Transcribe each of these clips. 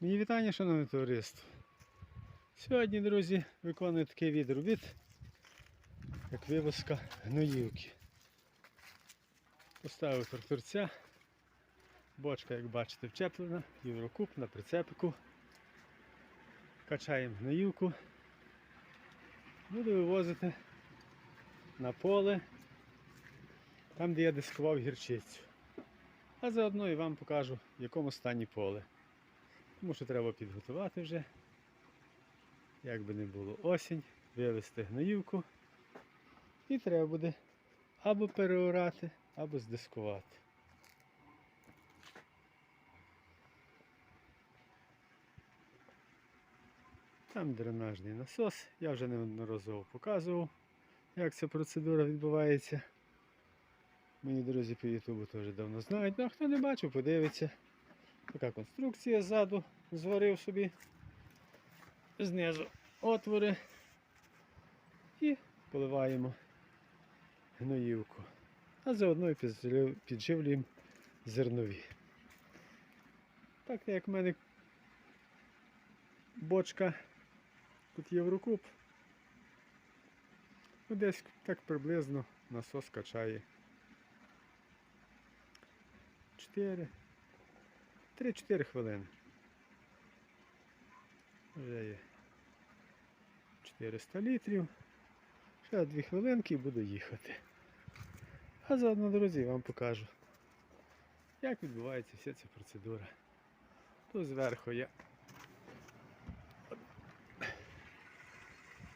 Мені вітання, шановне товариство. Сьогодні, друзі, виконую такий від як вивозка гноївки. Поставив тракторця. Бочка, як бачите, вчеплена, єврокуб на прицепику. Качаємо гноївку. Буду вивозити на поле, там, де я дискував гірчицю. А заодно і вам покажу, в якому стані поле. Тому що треба підготувати вже. Як би не було осінь, вивезти гноївку. І треба буде або переорати, або здискувати. Там дренажний насос. Я вже неодноразово показував, як ця процедура відбувається. Мої друзі по Ютубу теж давно знають. Ну а хто не бачив, подивиться. Така конструкція ззаду зварив собі. Знизу отвори і поливаємо гноївку. А заодно і підживлюємо зернові. Так як в мене бочка, тут єврокуб, ну, десь так приблизно насос качає 4 3-4 хвилини. Вже є 400 літрів. Ще 2 хвилинки і буду їхати. А заодно, друзі, вам покажу, як відбувається вся ця процедура. Тут зверху я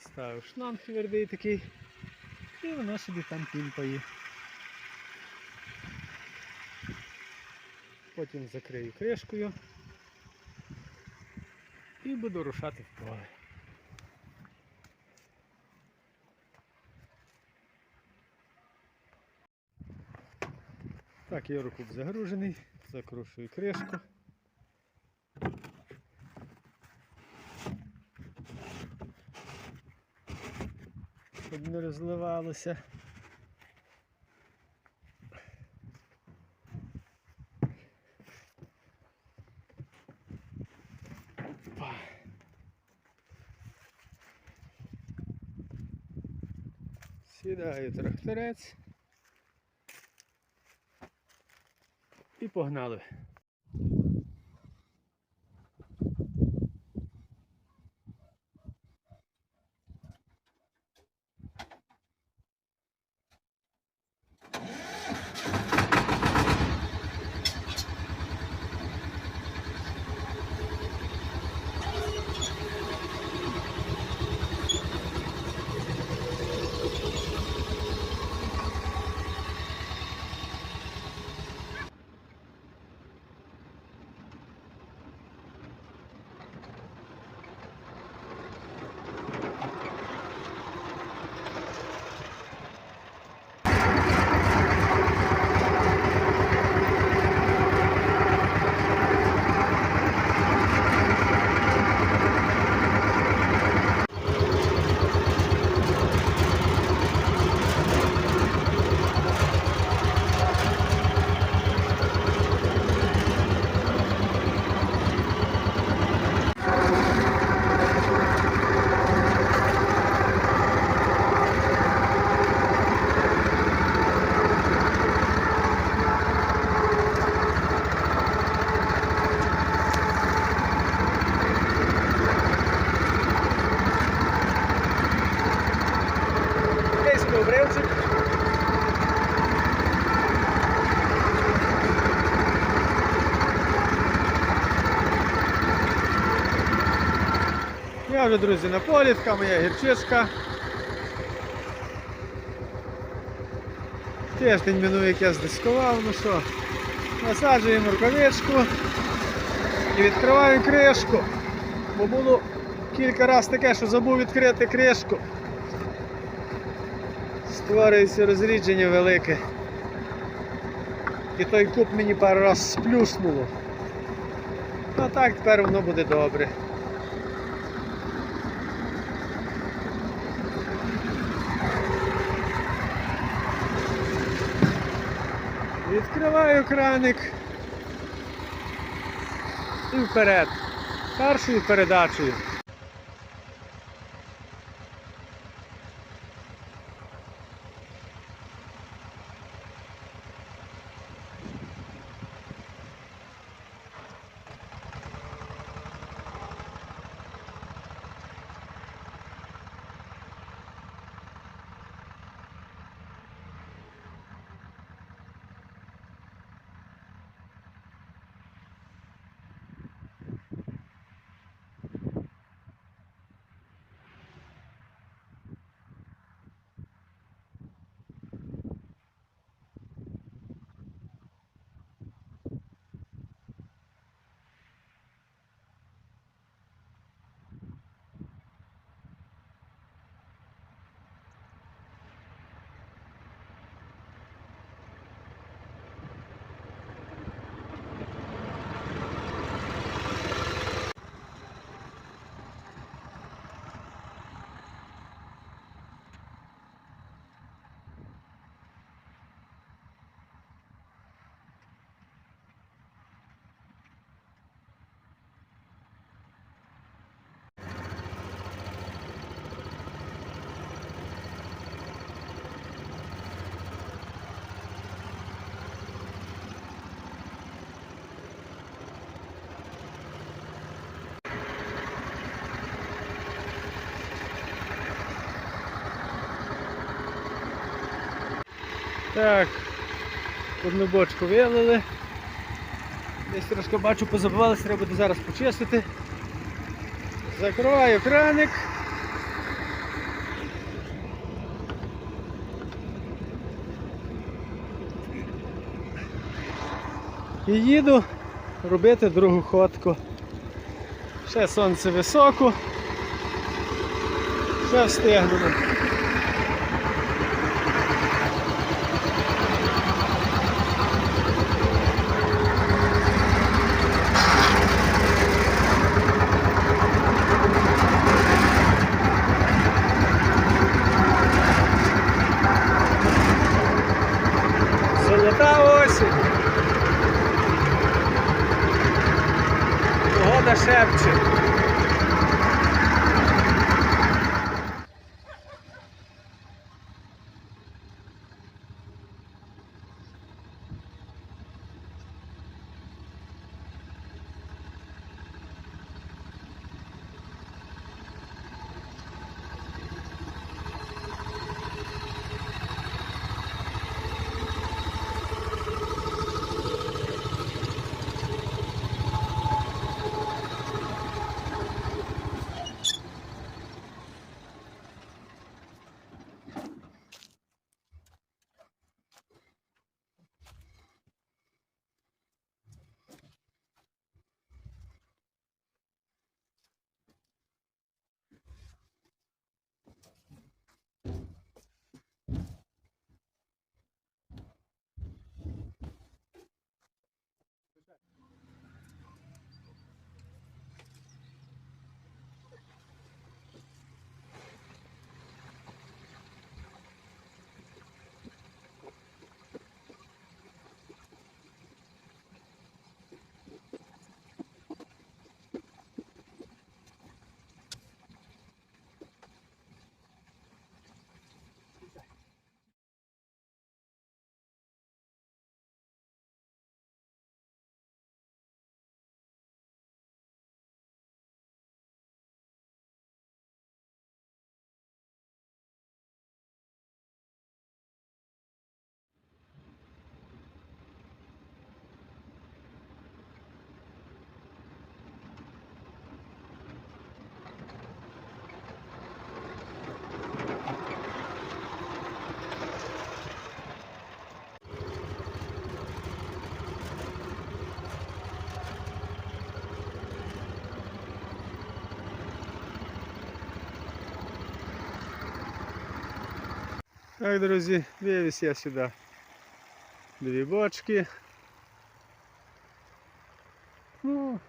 ставив шланг твердий такий, і воно собі там пімпає. Потім закрию кришкою і буду рушати в поле. Так, єврокуб загружений, закрушую кришку. Щоб не розливалося. Сідаю тракторець. І погнали. Десь обривчик. Вже, друзі, на полі, така моя гірчичка. Тиждень минує, як я здискував, ну що, насаджуємо рукавичку і відкриваю кришку. Бо було кілька разів таке, що забув відкрити кришку. Створюється розрідження велике. І той куб мені пару раз сплюснуло. Ну так тепер воно буде добре. Відкриваю краник і вперед. першою передачею. Так, одну бочку вилили. Десь трошки бачу, позабивалися, треба буде зараз почистити. Закриваю краник. І їду робити другу ходку. Ще сонце високо. Ще встигнемо. Погода шепче. Так, друзі, вивіз я сюди дві бочки. Ну,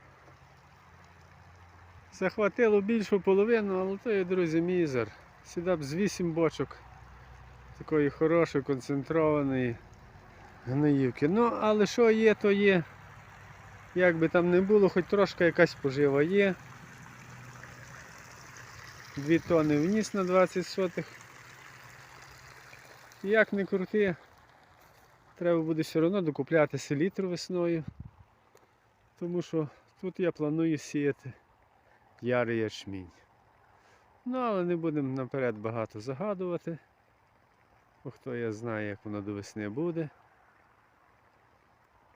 захватило більшу половину, але то є, друзі, мізер. Сюди б з 8 бочок такої хорошої, концентрованої гноївки. Ну, але що є, то є. Як би там не було, хоч трошки якась пожива є. Дві тони вніс на 20 сотих. Як не крути, треба буде все одно докупляти селітру весною. Тому що тут я планую сіяти ярий ячмінь. Ну, але не будемо наперед багато загадувати. Бо хто я знає, як воно до весни буде.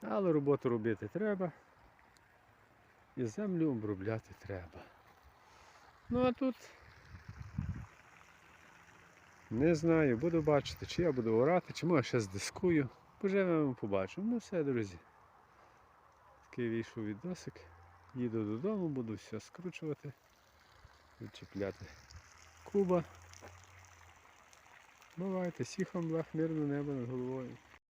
Але роботу робити треба. І землю обробляти треба. Ну а тут не знаю, буду бачити, чи я буду орати, чи може ще здискую. Поживемо, побачимо. Ну все, друзі. Такий вийшов відосик. Їду додому, буду все скручувати, відчіпляти куба. Бувайте, всіх вам благ, мирне небо над головою.